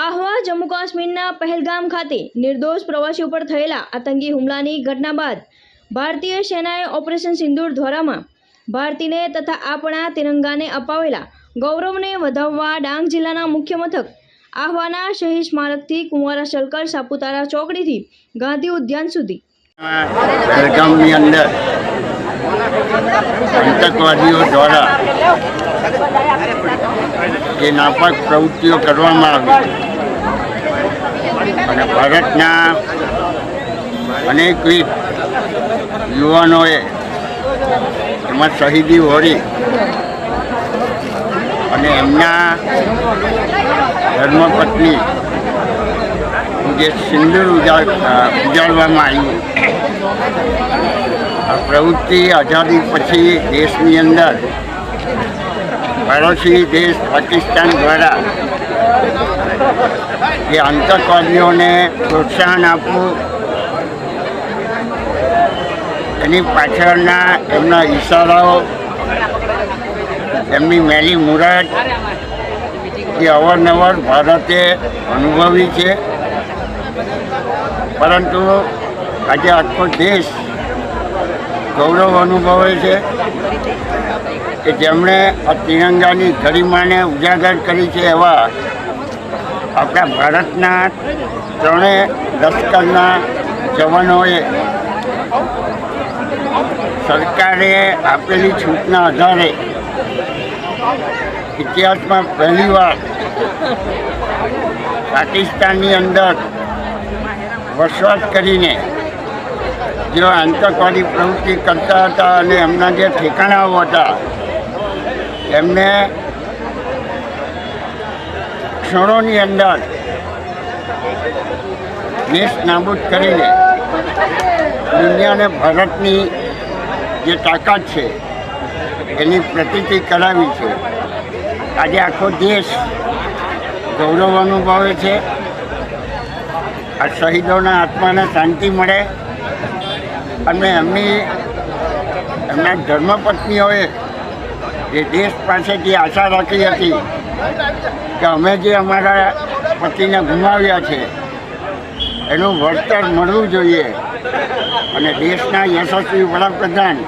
આહવા જમ્મુ કાશ્મીરના પહેલગામ ખાતે નિર્દોષ પ્રવાસી ઉપર થયેલા આતંકી હુમલાની ઘટના બાદ ભારતીય સેનાએ ઓપરેશન સિંદૂર દ્વારામાં ભારતીને તથા આપણા તિરંગાને અપાવેલા ગૌરવને વધાવવા ડાંગ જિલ્લાના મુખ્ય મથક આહવાના શહીદ સ્મારકથી કુંવારા સર્કલ સાપુતારા ચોકડીથી ગાંધી ઉદ્યાન સુધી. આતંકવાદીઓ દ્વારા જે નાપાક પ્રવૃત્તિઓ કરવામાં આવી. ભારતના અનેકવિધ યુવાનોએ એમાં શહીદી હોળી અને એમના ધર્મપત્ની જે સિંદૂર ઉજાડ ઉજાળવામાં આવ્યું આ પ્રવૃત્તિ આઝાદી પછી દેશની અંદર પાડોશી દેશ પાકિસ્તાન દ્વારા જે આતંકવાદીઓને પ્રોત્સાહન આપવું, એની પાછળના એમના ઈશારાઓ, એમની મેલી મુરાદ એ અવારનવાર ભારતે અનુભવી છે. પરંતુ આજે આખો દેશ ગૌરવ અનુભવે છે. કે જેમણે આ તિરંગાની ગરિમાને ઉજાગર કરી છે એવા આપણા ભારતના ત્રણેય લશ્કરના જવાનોએ સરકારે આપેલી છૂટના આધારે ઇતિહાસમાં પહેલીવાર પાકિસ્તાનની અંદર વસવાટ કરીને જેઓ આતંકવાદી પ્રવૃત્તિ કરતા હતા અને એમના જે ઠેકાણાઓ હતા એમને ક્ષણોની અંદર દેશ નાબૂદ કરીને દુનિયાને ભારતની જે તાકાત છે, એની પ્રતિતિ કરાવી છે. આજે આખો દેશ ગૌરવ અનુભવે છે. આ શહીદોના આત્માને શાંતિ મળે અને એમની એમના ધર્મપત્નીઓએ જે દેશ પાસેથી આશા રાખી હતી કે અમે જે અમારા પતિને ગુમાવ્યા છે, એનું વળતર મળવું જોઈએ. અને દેશના યશસ્વી વડાપ્રધાન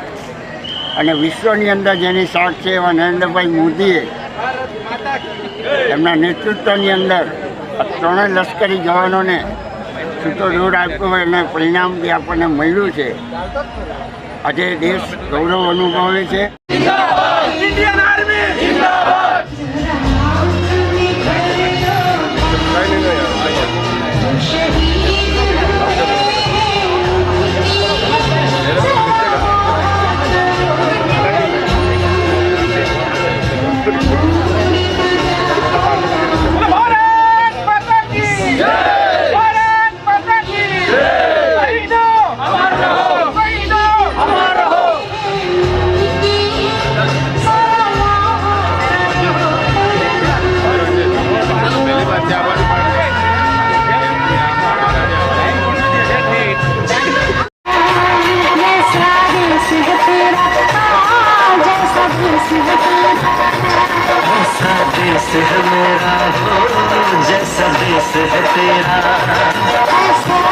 અને વિશ્વની અંદર જેની સાથ છે એવા નરેન્દ્રભાઈ મોદીએ, એમના નેતૃત્વની અંદર ત્રણેય લશ્કરી જવાનોને છૂટો દૂર આપ્યો અને પરિણામ જે આપણને મળ્યું છે. આજે દેશ ગૌરવ અનુભવે છે. Thank you. ऐसा देश है मेरा हो जैसा देश है तेरा ऐसा देश है मेरा